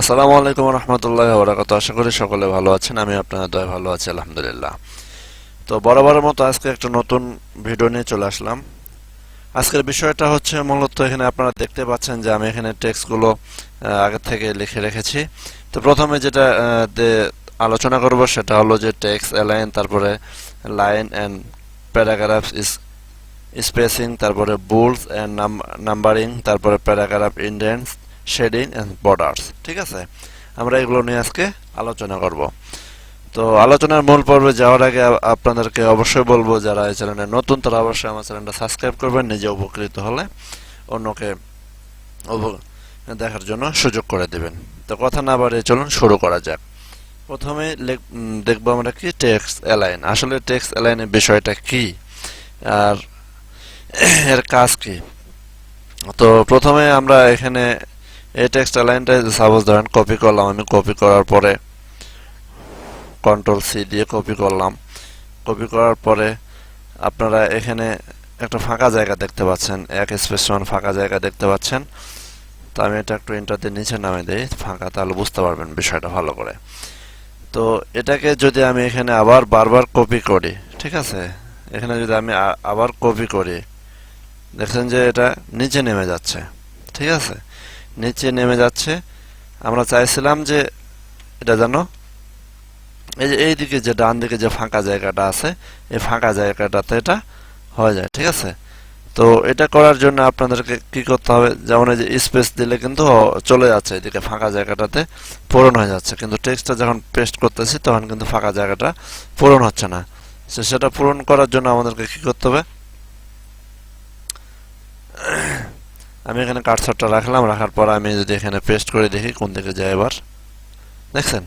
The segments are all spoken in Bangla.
আসসালামু আলাইকুম রহমতুল্লাহ বরাকাত আশা করি সকলে ভালো আছেন আমি আপনাদের দয় ভালো আছি, আলহামদুলিল্লাহ। তো বরাবরের মতো আজকে একটা নতুন ভিডিও নিয়ে চলে আসলাম। আজকের বিষয়টা হচ্ছে মূলত এখানে আপনারা দেখতে পাচ্ছেন যে আমি এখানে টেক্সটগুলো আগে থেকে লিখে রেখেছি। তো প্রথমে যেটা আলোচনা করব সেটা হলো যে টেক্সট, অ্যালাইন, তারপরে লাইন অ্যান্ড প্যারাগ্রাফ স্পেসিং, তারপরে বুলস অ্যান্ড নাম্বারিং, তারপরে paragraph indents shading and borders, ঠিক আছে? আমরা এগুলো নিয়ে আজকে আলোচনা করব। তো আলোচনার মূল পর্বে যাওয়ার আগে আপনাদেরকে অবশ্যই বলব, যারা এই চ্যানেলে নতুন, তারা অবশ্যই আমার চ্যানেলটা সাবস্ক্রাইব করবেন, নিজে উপকৃত হলে অন্যকে দেখার জন্য সুযোগ করে দেবেন। তো কথা না বাড়িয়ে চলুন, শুরু করা যাক। প্রথমে দেখব আমরা কি টেক্সট অ্যালাইন। আসলে টেক্সট অ্যালাইনের বিষয়টা কি? আর এর কাজ কি? তো প্রথমে আমরা এখানে এই টেক্সট অ্যালাইনটা সাপোজ ধরেন কপি করলাম, আমি কপি করার পরে কন্ট্রোল সি দিয়ে কপি করলাম। কপি করার পরে আপনারা এখানে একটা ফাঁকা জায়গা দেখতে পাচ্ছেন, এক স্পেস সমান ফাঁকা জায়গা দেখতে পাচ্ছেন। তো আমি এটা একটু ইন্টারতে নিচে নামে দিই, ফাঁকা, তাহলে বুঝতে পারবেন বিষয়টা ভালো করে। তো এটাকে যদি আমি এখানে আবার বারবার কপি করি, ঠিক আছে? এখানে যদি আমি আবার কপি করি, দেখছেন যে এটা নিচে নেমে যাচ্ছে, ঠিক আছে? নিচে নেমে যাচ্ছে। আমরা চাইছিলাম যে, এটা যেন, এই যে এই দিকে যে ডান দিকে যে ফাঁকা জায়গাটা আছে, এই ফাঁকা জায়গাটাতে এটা হয়ে যায়, ঠিক আছে? তো এটা করার জন্য আপনাদেরকে কি করতে হবে, যেমন এই যে স্পেস দিলে কিন্তু চলে যাচ্ছে, এদিকে ফাঁকা জায়গাটাতে পূরণ হয়ে যাচ্ছে। কিন্তু টেক্সটটা যখন পেস্ট করতেছি, তখন কিন্তু ফাঁকা জায়গাটা পূরণ হচ্ছে না। সেটা পূরণ করার জন্য আমাদেরকে কি করতে হবে? আমি এখানে কাটছরটা রাখলাম, রাখার পর আমি যদি এখানে পেস্ট করে দেখি কোন দিকে যায় এবার। দেখছেন?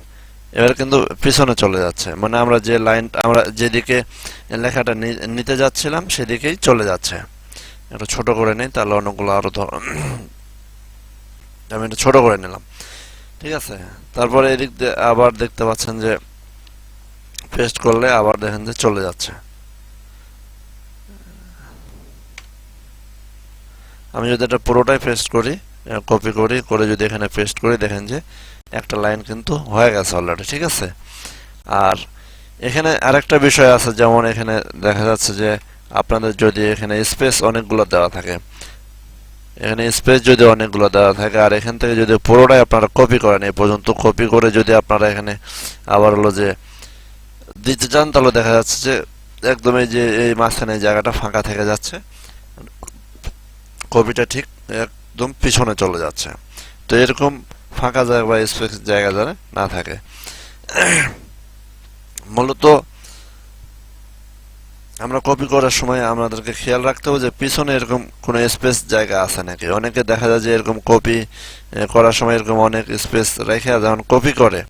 এবার কিন্তু পিছনে চলে যাচ্ছে। মানে আমরা যে লাইন আমরা যেদিকে লেখাটা নিতে যাচ্ছিলাম সেদিকেই চলে যাচ্ছে। একটু ছোট করে নিই, তাহলে অনেকগুলো আরও ধর আমি একটু ছোট করে নিলাম। ঠিক আছে? তারপরে এদিক আবার দেখতে পাচ্ছেন যে পেস্ট করলে আবার দেখেন যে চলে যাচ্ছে। আমি যদি এটা পুরোটাই পেস্ট করি কপি করি, করে যদি এখানে পেস্ট করি, দেখেন যে একটা লাইন কিন্তু হয়ে গেছে অলরেডি ঠিক আছে? আর এখানে আরেকটা বিষয় আছে, যেমন এখানে দেখা যাচ্ছে যে আপনাদের যদি এখানে স্পেস অনেকগুলো দেওয়া থাকে, এখানে স্পেস যদি অনেকগুলো দেওয়া থাকে, আর এখান থেকে যদি পুরোটাই আপনারা কপি করেন, এই পর্যন্ত কপি করে যদি আপনারা এখানে আবার হলো যে দিতে চান, তাহলে দেখা যাচ্ছে যে একদমই যে এই মাঝখানে জায়গাটা ফাঁকা থেকে যাচ্ছে। কপিটা ঠিক একদম পিছনে চলে যাচ্ছে। তো এরকম ফাঁকা জায়গা বা স্পেস জায়গা যেন না থাকে। মূলত আমরা কপি করার সময় আমাদেরকে খেয়াল রাখতে হবে যে পিছনে এরকম কোনো স্পেস জায়গা আছে নাকি। অনেকে দেখা যায় যে এরকম কপি করার সময় এরকম অনেক স্পেস রেখে যখন কপি করে,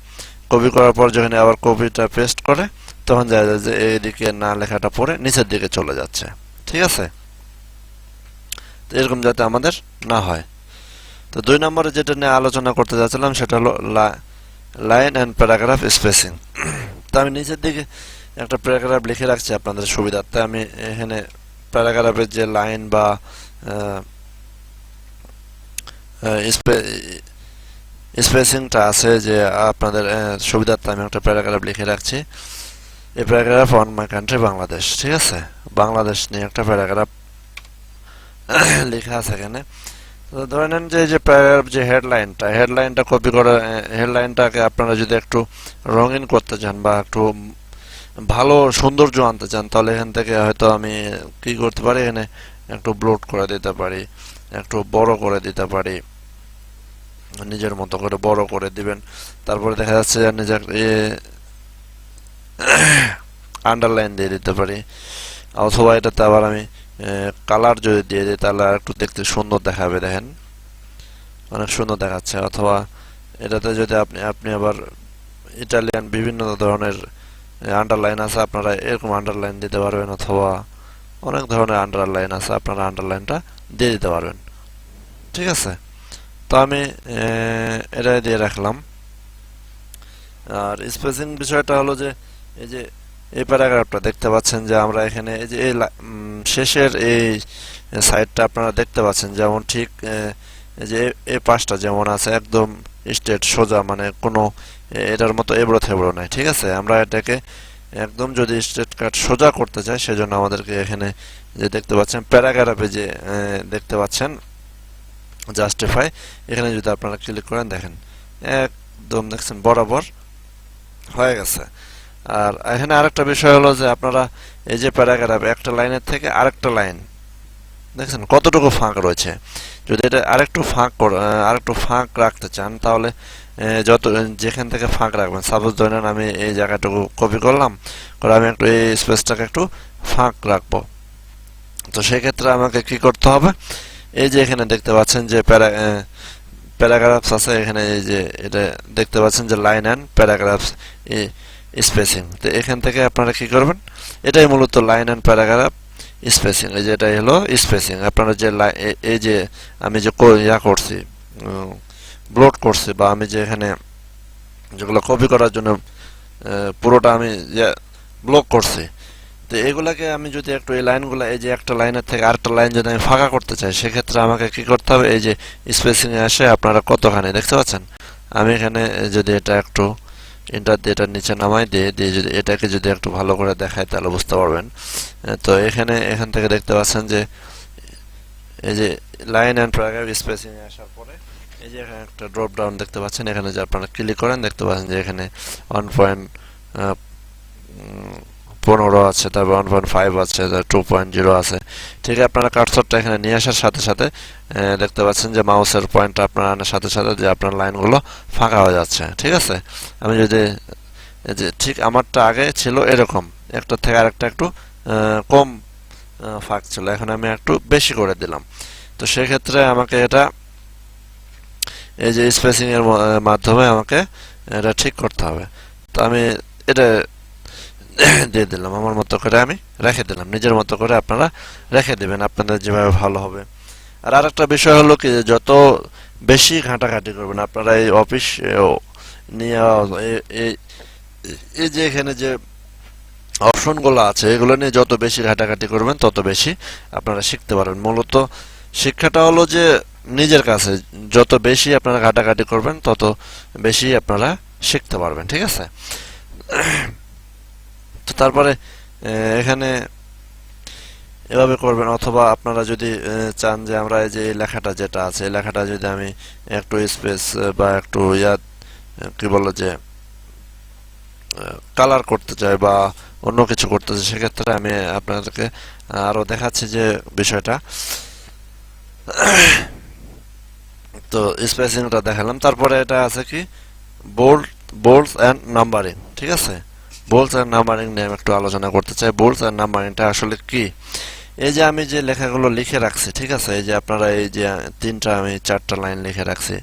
কপি করার পর যখন আবার কপিটা পেস্ট করে, তখন দেখা যায় যে এইদিকে না লেখাটা পড়ে নিচের দিকে চলে যাচ্ছে। ঠিক আছে? এরকম যাতে আমাদের না হয়। তো দুই নম্বরে যেটা নিয়ে আলোচনা করতে যাচ্ছিলাম সেটা হলো লাইন অ্যান্ড প্যারাগ্রাফ স্পেসিং। তো আমি নিচের দিকে একটা প্যারাগ্রাফ লিখে রাখছি আপনাদের সুবিধার্থে। আমি এখানে প্যারাগ্রাফের যে লাইন বা স্পেসিংটা আছে যে আপনাদের সুবিধার্থে আমি একটা প্যারাগ্রাফ লিখে রাখছি। এই paragraph on my country Bangladesh, ঠিক আছে? বাংলাদেশ নিয়ে একটা প্যারাগ্রাফ লেখা আছে এখানে। ধরে নেন যে যে প্যারাগ্রাফ যে হেডলাইনটা হেডলাইনটা কপি করে হেডলাইনটাকে আপনারা যদি একটু রঙিন করতে চান বা একটু ভালো সৌন্দর্য আনতে চান, তাহলে এখান থেকে হয়তো আমি কি করতে পারি? এখানে একটু ব্লোড করে দিতে পারি, একটু বড় করে দিতে পারি। নিজের মতো করে বড় করে দিবেন। তারপরে দেখা যাচ্ছে যে নিজের আন্ডারলাইন দিয়ে দিতে পারি। অথবা এটাতে আবার আমি কালার যদি দিয়ে দিই তাহলে আর একটু দেখতে সুন্দর দেখাবে, দেখেন। অনেক সুন্দর দেখাচ্ছে। অথবা এটাতে যদি আপনি আপনি আবার ইটালিয়ান বিভিন্ন ধরনের আন্ডারলাইন আছে, আপনারা এরকম আন্ডারলাইন দিতে পারবেন, অথবা অনেক ধরনের আন্ডারলাইন আছে, আপনারা আন্ডারলাইনটা দিয়ে দিতে পারবেন। ঠিক আছে? তো আমি এটাই দিয়ে রাখলাম। আর স্পেসিং বিষয়টা হলো যে, এই যে এই প্যারাগ্রাফটা দেখতে পাচ্ছেন যে আমরা এখানে এই যে এই শেষের এই সাইডটা আপনারা দেখতে পাচ্ছেন, যেমন ঠিক যে এ- পাশটা যেমন আছে, একদম স্ট্রেট, সোজা মানে কোনো এটার মতো এবড়ো থেবড়ো নাই, ঠিক আছে? আমরা এটাকে একদম যদি স্ট্রেট কাট সোজা করতে চাই, সেজন্য আমাদেরকে এখানে যে দেখতে পাচ্ছেন, প্যারাগ্রাফে যে দেখতে পাচ্ছেন জাস্টিফাই এখানে যদি আপনারা ক্লিক করেন, দেখেন, একদম দেখছেন, বরাবর হয়ে গেছে। আর এখানে আরেকটা বিষয় হলো যে আপনারা এই যে প্যারাগ্রাফ, একটা লাইনের থেকে আরেকটা লাইন, দেখছেন কতটুকু ফাঁক রয়েছে? যদি এটা আরেকটু ফাঁক আরেকটু ফাঁক রাখতে চান, তাহলে যত, যেখান থেকে ফাঁক রাখবেন সাপোজ ধরেন আমি এই জায়গাটুকু কপি করলাম, করে আমি একটু এই স্পেসটাকে একটু ফাঁক রাখব। তো সেক্ষেত্রে আমাকে কি করতে হবে? এই যে এখানে দেখতে পাচ্ছেন যে প্যারা প্যারাগ্রাফস আছে, এখানে এই যে এটা দেখতে পাচ্ছেন যে লাইন অ্যান্ড প্যারাগ্রাফস স্পেসিং তো এখান থেকে আপনারা কি করবেন? এটাই মূলত লাইন অ্যান্ড প্যারাগ্রাফ স্পেসিং এই যে এটাই হলো স্পেসিং আপনারা যে এই যে আমি যে ইয়া করছি ব্লোড করছি বা আমি যে এখানে যেগুলো কপি করার জন্য পুরোটা আমি ব্লক করছি, তো এগুলাকে আমি যদি একটু এই লাইনগুলো এই যে একটা লাইনের থেকে আরেকটা লাইন যদি আমি ফাঁকা করতে চাই, সেক্ষেত্রে আমাকে কি করতে হবে? এই যে স্পেসিংয়ে আসে আপনারা কতখানি, দেখতে পাচ্ছেন? আমি এখানে যদি এটা একটু দিয়ে এটার নিচে নামাই দিয়ে দিয়ে যদি এটাকে যদি একটু ভালো করে দেখায় তাহলে বুঝতে পারবেন। তো এখানে, এখান থেকে দেখতে পাচ্ছেন যে, এই যে লাইন অ্যান্ড প্যারাগ্রাফ স্পেসিং আসার পরে, এই যে এখানে একটা ড্রপ ডাউন দেখতে পাচ্ছেন। এখানে যে আপনারা ক্লিক করেন, দেখতে পাচ্ছেন যে এখানে ওয়ান পয়েন্ট পনেরো আছে তারপর ওয়ান পয়েন্ট ফাইভ আছে টু পয়েন্ট জিরো আছে। ঠিক আছে আপনারা কাটসরটা এখানে নিয়ে আসার সাথে সাথে দেখতে পাচ্ছেন যে মাউসের পয়েন্টটা আপনার আনার সাথে সাথে যে আপনার লাইনগুলো ফাঁকা হয়ে যাচ্ছে। ঠিক আছে? আমি যদি যে ঠিক আমারটা আগে ছিল এরকম। একটা থেকে আরেকটা একটু কম ফাঁক ছিল। এখন আমি একটু বেশি করে দিলাম। তো সেক্ষেত্রে আমাকে এটা এই যে স্পেসিং এর ম- আহ, মাধ্যমে আমাকে এটা ঠিক করতে হবে। তো আমি এটা দিয়ে দিলাম। আমার মতো করে আমি রেখে দিলাম। নিজের মতো করে আপনারা রেখে দেবেন। আপনাদের যেভাবে ভালো হবে। আর আরেকটা বিষয় হলো কি যত বেশি ঘাঁটাঘাঁটি করবেন, আপনারা এই অফিস নিয়ে এই- যে এখানে যে অপশনগুলো আছে, এগুলো নিয়ে যত বেশি ঘাটাঘাটি করবেন, তত বেশি আপনারা শিখতে পারবেন। মূলত শিক্ষাটা হলো যে, নিজের কাছে যত বেশি আপনারা ঘাটাঘাটি করবেন, তত বেশি আপনারা শিখতে পারবেন। ঠিক আছে? তারপরে এখানে এভাবে করবেন অথবা আপনারা যদি চান যে আমরা এই যে লেখাটা যেটা আছে এই লেখাটা যদি আমি একটু স্পেস বা একটু ইয়া আহ, কি বলো যে কালার করতে চাই বা অন্য কিছু করতে চাই সেক্ষেত্রে আমি আপনাদেরকে আরও দেখাচ্ছি যে বিষয়টা। তো স্পেসিংটা দেখালাম। তারপরে এটা আছে কি? বোল্ড বোল্ডস অ্যান্ড নাম্বারিং ঠিক আছে? বোল্ডস অ্যান্ড নাম্বারিং নিয়ে আমি একটু আলোচনা করতে চাই। বোল্ডস অ্যান্ড নাম্বারিংটা আসলে কি? এই যে আমি যে লেখাগুলো লিখে রাখছি, ঠিক আছে? এই যে আপনারা এই যে তিনটা আমি চারটা লাইন লিখে রাখছি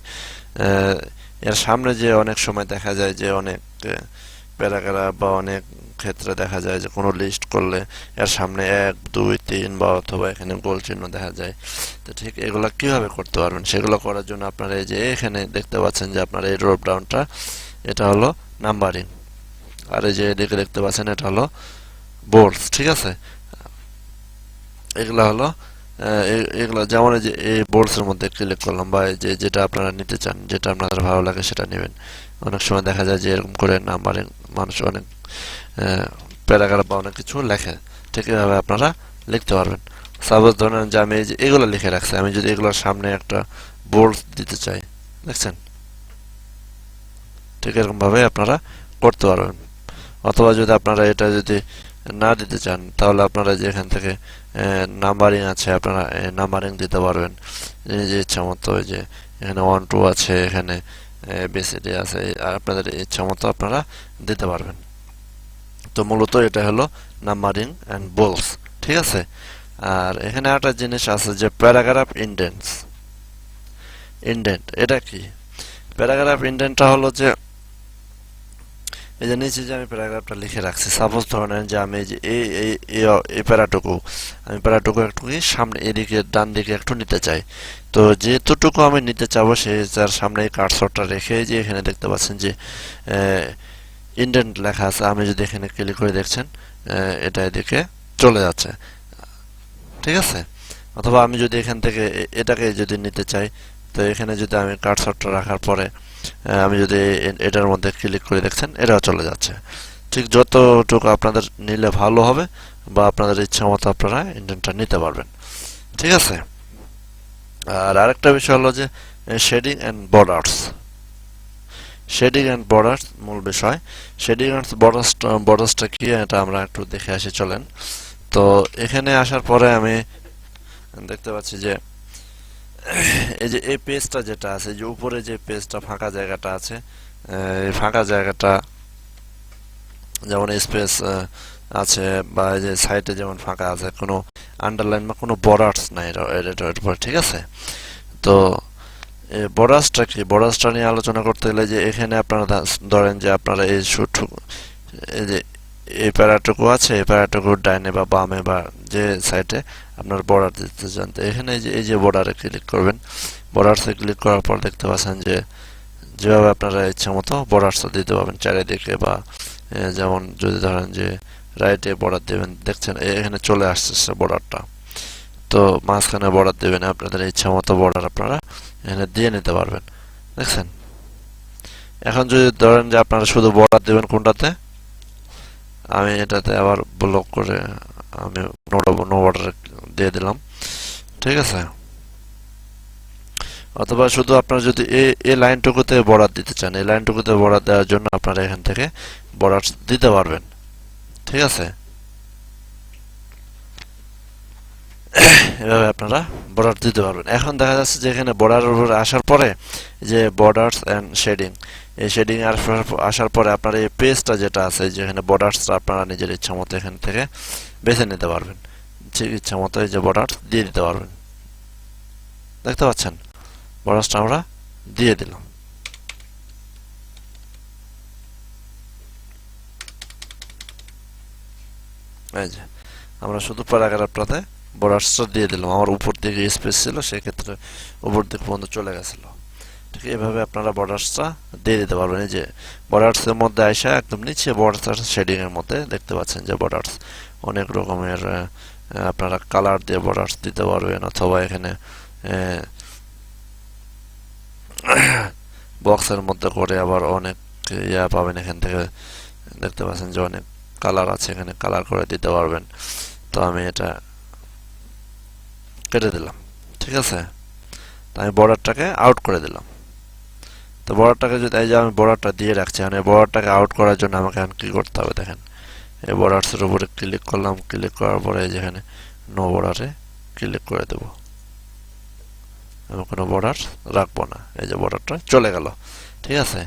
এর সামনে যে অনেক সময় দেখা যায় যে অনেক প্যারাগ্রাফ বা অনেক ক্ষেত্রে দেখা যায় যে কোনো লিস্ট করলে এর সামনে এক, দুই, তিন বা অথবা এখানে গোল চিহ্ন দেখা যায়। তো ঠিক এগুলো কীভাবে করতে পারবেন? সেগুলো করার জন্য আপনারা এই যে এখানে দেখতে পাচ্ছেন যে আপনার এই ড্রপ ডাউনটা এটা হলো নাম্বারিং আর এই যে এদিকে দেখতে পাচ্ছেন, এটা হলো বোর্ডস, ঠিক আছে? এগুলো হলো এগুলো যেমন এই যে এই বোর্ডস এর মধ্যে ক্লিক করলাম বা যে যেটা আপনারা নিতে চান, যেটা আপনাদের ভালো লাগে সেটা নেবেন। অনেক সময় দেখা যায় যে এরকম করে নাম্বারিং মানুষ অনেক প্যারাগ্রাফ বা অনেক কিছু লেখে, ঠিক এভাবে আপনারা লিখতে পারবেন। সাপোজ ধরেন যে আমি যে এগুলো লিখে রাখছি, আমি যদি এগুলোর সামনে একটা বোর্ড দিতে চাই, দেখছেন? ঠিক এরকম ভাবে আপনারা করতে পারবেন। অথবা যদি আপনারা এটা যদি না দিতে চান, তাহলে আপনারা যে এখান থেকে নাম্বারিং আছে, আপনারা নাম্বারিং দিতে পারবেন। যে ইচ্ছা মতো ওই যে এখানে ওয়ান টু আছে, এখানে বিসিডি আছে আপনাদের ইচ্ছা মতো আপনারা দিতে পারবেন। তো মূলত এটা হলো নাম্বারিং অ্যান্ড বোলস ঠিক আছে? আর এখানে একটা জিনিস আছে যে প্যারাগ্রাফ ইন্ডেন্টস ইন্ডেন্ট এটা কি? প্যারাগ্রাফ ইন্ডেন্টটা হলো যে এই যে নিচে যে আমি প্যারাগ্রাফটা লিখে রাখছি সাপোজ ধরেন যে আমি যে এই এই প্যারাটুকু, আমি প্যারাটুকু একটু কি সামনে এদিকে, ডান দিকে একটু নিতে চাই। তো যেতটুকু আমি নিতে চাবো, সে যার সামনে এই কার্সরটা রেখে যে এখানে দেখতে পাচ্ছেন যে ইন্ডেন্ট লেখা আছে, আমি যদি এখানে ক্লিক করে দেখছেন এটা এদিকে চলে যাচ্ছে। ঠিক আছে? অথবা আমি যদি এখান থেকে এটাকে যদি নিতে চাই তো এখানে যদি আমি কার্সরটা রাখার পরে আমি যদি এটার মধ্যে ক্লিক করে, দেখছেন? এটাও চলে যাচ্ছে। ঠিক যতটুকু আপনাদের নিলে ভালো হবে বা আপনাদের ইচ্ছা মতো আপনারা ইন্টেনটা নিতে পারবেন। ঠিক আছে? আর আরেকটা বিষয় হলো যে shading and borders shading and borders মূল বিষয়। শেডিং অ্যান্ড বর্ডার্স বর্ডার্সটা কি, এটা আমরা একটু দেখে আসি, চলেন। তো এখানে আসার পরে আমি দেখতে পাচ্ছি যে এই যে এই পেজটা যেটা আছে যে উপরে যে পেজটা ফাঁকা জায়গাটা আছে এই ফাঁকা জায়গাটা যেমন স্পেস আছে বা এই যে সাইডে যেমন ফাঁকা আছে, কোনো আন্ডারলাইন বা কোনো বর্ডার্স নাই এটা এটার উপর, ঠিক আছে? তো বর্ডার্সটা কি? বর্ডার্সটা নিয়ে আলোচনা করতে গেলে যে এখানে আপনারা ধরেন যে আপনারা এই শুট এই যে এই প্যারাটুকু আছে, এই প্যারাটুকুর ডাইনে বা বামে বা যে সাইডে আপনার বর্ডার দিতে চান। তো এখানে যে, এই যে বর্ডারে ক্লিক করবেন বর্ডার্সে ক্লিক করার পর দেখতে পাচ্ছেন যে, যেভাবে আপনারা ইচ্ছা মতো বর্ডার্সটা দিতে পারবেন চারিদিকে বা যেমন যদি ধরেন যে রাইটে বর্ডার দেবেন, দেখছেন এখানে চলে আসছে বর্ডারটা তো মাঝখানে বর্ডার দেবেন, আপনাদের ইচ্ছা মতো বর্ডার আপনারা এখানে দিয়ে নিতে পারবেন। দেখছেন? এখন যদি ধরেন যে আপনারা শুধু বর্ডার দেবেন কোনটাতে আমি এটাতে আবার ব্লক করে আমি নো অর্ডার দিয়ে দিলাম। ঠিক আছে? অথবা শুধু আপনারা যদি এই এই লাইনটুকুতে বর্ডার দিতে চান, এই লাইনটুকুতে বর্ডার দেওয়ার জন্য আপনারা এখান থেকে বর্ডার দিতে পারবেন। ঠিক আছে? এভাবে আপনারা বর্ডার দিতে পারবেন। এখন দেখা যাচ্ছে যে এখানে বর্ডার উপরে আসার পরে যে বর্ডার্স অ্যান্ড শেডিং এই শেডিং আসার পরে আপনার এই পেজটা যেটা আছে যেখানে বর্ডার্সটা আপনারা নিজের ইচ্ছা মতো এখান থেকে বেছে নিতে পারবেন। ঠিক ইচ্ছা মতো এই যে বর্ডার্স দিয়ে দিতে পারবেন। দেখতে পাচ্ছেন? বর্ডার্সটা আমরা দিয়ে দিলাম। এই যে, আমরা শুধু প্যারাগ্রাফটাতে বর্ডার্সটা দিয়ে দিলাম। আমার উপর দিকে স্পেস ছিল, সেক্ষেত্রে উপর দিক পর্যন্ত চলে গেছিল। ঠিক এভাবে আপনারা বর্ডার্সটা দিয়ে দিতে পারবেন। এই যে বর্ডার্সের মধ্যে আসা একদম নিচে বর্ডার্স শেডিংয়ের মধ্যে দেখতে পাচ্ছেন যে বর্ডার্স অনেক রকমের আপনারা কালার দিয়ে বর্ডার্স দিতে পারবেন অথবা এখানে বক্সের মধ্যে করে আবার অনেক ইয়া পাবেন এখান থেকে। দেখতে পাচ্ছেন যে অনেক কালার আছে, এখানে কালার করে দিতে পারবেন। তো আমি এটা কেটে দিলাম, ঠিক আছে? তো আমি বর্ডারটাকে আউট করে দিলাম। তো বর্ডারটাকে যদি এই যে আমি বর্ডারটা দিয়ে রাখছি মানে বর্ডারটাকে আউট করার জন্য আমাকে এখন কি করতে হবে দেখেন? এই বর্ডার্সের উপরে ক্লিক করলাম ক্লিক করার পরে যেখানে নো বর্ডারে ক্লিক করে দেব। আমি কোনো বর্ডার রাখব না, এই যে বর্ডারটা চলে গেল, ঠিক আছে?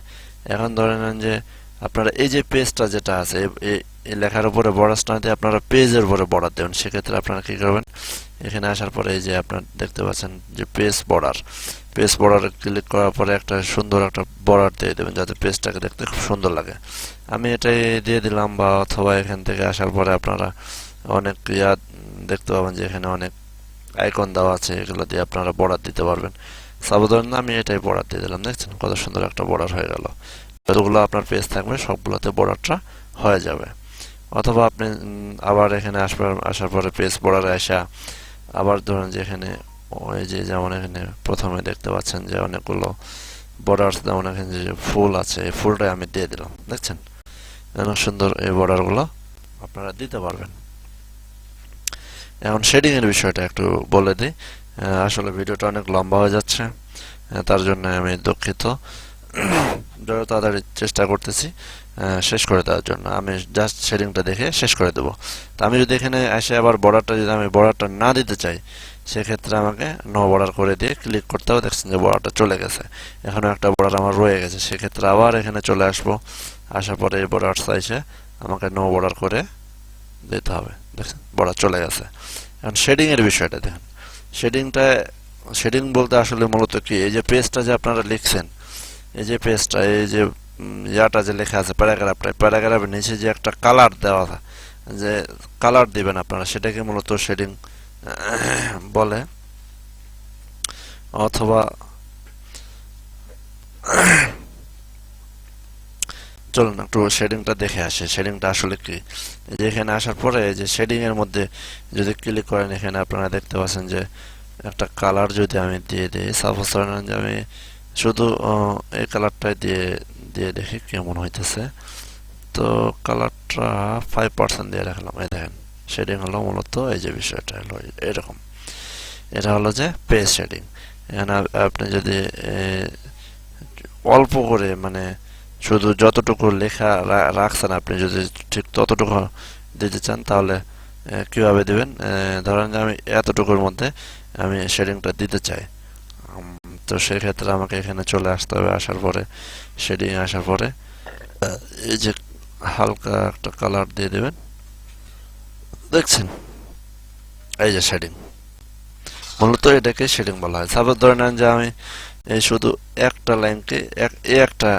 এখন ধরে নেন যে আপনারা এই যে পেজটা যেটা আছে এই- লেখার উপরে বর্ডার না দিয়ে আপনারা পেজের উপরে বর্ডার দেবেন। সেক্ষেত্রে আপনারা কী করবেন? এখানে আসার পরে এই যে আপনার দেখতে পাচ্ছেন যে পেজ বর্ডার। পেজ বর্ডারে ক্লিক করার পরে একটা সুন্দর একটা বর্ডার দিয়ে দেবেন, যাতে পেজটাকে দেখতে খুব সুন্দর লাগে। আমি এটাই দিয়ে দিলাম বা অথবা এখান থেকে আসার পরে আপনারা অনেক ইয়া দেখতে পাবেন যে এখানে অনেক আইকন দেওয়া আছে, এগুলো দিয়ে আপনারা বর্ডার দিতে পারবেন। সাবধান আমি এটাই বর্ডার দিয়ে দিলাম, দেখছেন? কত সুন্দর একটা বর্ডার হয়ে গেল। যতগুলো আপনার পেজ থাকবে, সবগুলোতে বর্ডারটা হয়ে যাবে। অথবা আপনি আবার এখানে আসবার, আসার পরে পেজ বর্ডারে আসা, আবার ধরুন যে এখানে, ওই যে যেমন এখানে প্রথমে দেখতে পাচ্ছেন যে অনেকগুলো বর্ডার্স যেমন এখানে যে ফুল আছে, এই ফুলটাই আমি দিয়ে দিলাম, দেখছেন? অনেক সুন্দর এই বর্ডারগুলো আপনারা দিতে পারবেন। এখন শেডিংয়ের বিষয়টা একটু বলে দিই। আসলে ভিডিওটা অনেক লম্বা হয়ে যাচ্ছে তার জন্য আমি দুঃখিত। যত তাড়াতাড়ি চেষ্টা করতেছি শেষ করে দেওয়ার জন্য। আমি জাস্ট শেডিংটা দেখে শেষ করে দেবো। তো আমি যদি এখানে এসে আবার বর্ডারটা যদি আমি বর্ডারটা না দিতে চাই, সেক্ষেত্রে আমাকে নো বর্ডার করে দিয়ে ক্লিক করতে হবে। দেখছেন যে বর্ডারটা চলে গেছে। এখনও একটা বর্ডার আমার রয়ে গেছে। সেক্ষেত্রে আবার এখানে চলে আসব। আসার পরে এই বর্ডারটা এসে আমাকে নো বর্ডার করে দিতে হবে। দেখছেন বর্ডার চলে গেছে। এখন শেডিংয়ের বিষয়টা দেখেন। শেডিংটা শেডিং বলতে আসলে মূলত কি? এই যে পেজটা যে আপনারা লিখছেন, এই যে পেজটা এই যে ইয়াটা যে লেখা আছে, প্যারাগ্রাফটা প্যারাগ্রাফের নিচে যে একটা কালার দেওয়া যে কালার দিবেন আপনারা, সেটাকে মূলত শেডিং বলে। অথবা, চলুন একটু শেডিংটা দেখে আসে শেডিংটা আসলে কি? যে এখানে আসার পরে যে শেডিং এর মধ্যে যদি ক্লিক করেন, এখানে আপনারা দেখতে পাচ্ছেন যে একটা কালার যদি আমি দিয়ে দিই সাপোজ ধরেন যে আমি শুধু এই কালারটাই দিয়ে দিয়ে দেখি কেমন হইতেছে। তো কালারটা ফাইভ পার্সেন্ট দিয়ে রাখলাম, এই দেখেন। শেডিং হলো মূলত এই যে বিষয়টা হলো, এরকম। এটা হলো যে পেজ শেডিং এখানে আপনি যদি অল্প করে মানে শুধু যতটুকু লেখা রাখছেন, আপনি যদি ঠিক ততটুকু দিতে চান, তাহলে কীভাবে দিবেন? ধরেন যে আমি এতটুকুর মধ্যে আমি শেডিংটা দিতে চাই। তো সেক্ষেত্রে আমাকে এখানে চলে আসতে হবে আসার পরে শেডিং আসার পরে। এই যে হালকা একটা কালার দিয়ে দেবেন। দেখছেন? এই যে শেডিং মূলত এটাকে শেডিং বলা হয়। সাপোজ ধরে নেন যে আমি এই শুধু একটা লাইনকে, এক একটা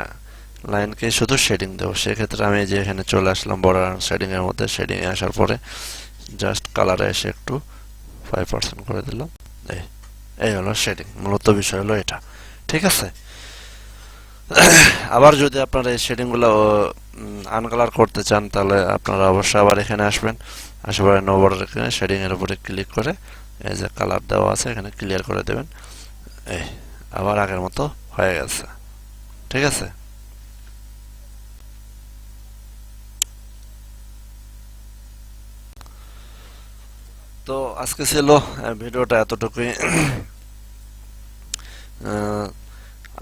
লাইনকে শুধু শেডিং দেবো। সেক্ষেত্রে আমি যে এখানে চলে আসলাম বর্ডার শেডিং এর মধ্যে। শেডিং এ আসার পরে জাস্ট কালারে এসে একটু ফাইভ পার্সেন্ট করে দিলাম। এই। এই হলো শেডিং মূলত বিষয় হলো এটা। ঠিক আছে? আবার যদি আপনারা এই শেডিংগুলো আনকালার করতে চান, তাহলে আপনারা অবশ্যই আবার এখানে আসবেন। পরে নো বর্ডার এখানে শেডিং এর উপরে ক্লিক করে এই যে কালার দেওয়া আছে, এখানে ক্লিয়ার করে দেবেন। এই, আবার আগের মতো হয়ে গেছে। ঠিক আছে? আজকে ছিল ভিডিওটা এতটুকুই।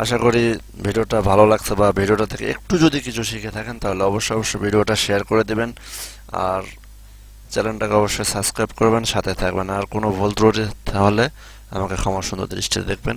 আশা করি ভিডিওটা ভালো লাগছে বা ভিডিওটা থেকে একটু যদি কিছু শিখে থাকেন, তাহলে অবশ্যই অবশ্যই ভিডিওটা শেয়ার করে দেবেন। আর চ্যানেলটাকে অবশ্যই সাবস্ক্রাইব করবেন, সাথে থাকবেন। আর কোনো ভুল ত্রুটি তাহলে আমাকে ক্ষমা সুন্দর দৃষ্টি দেখবেন।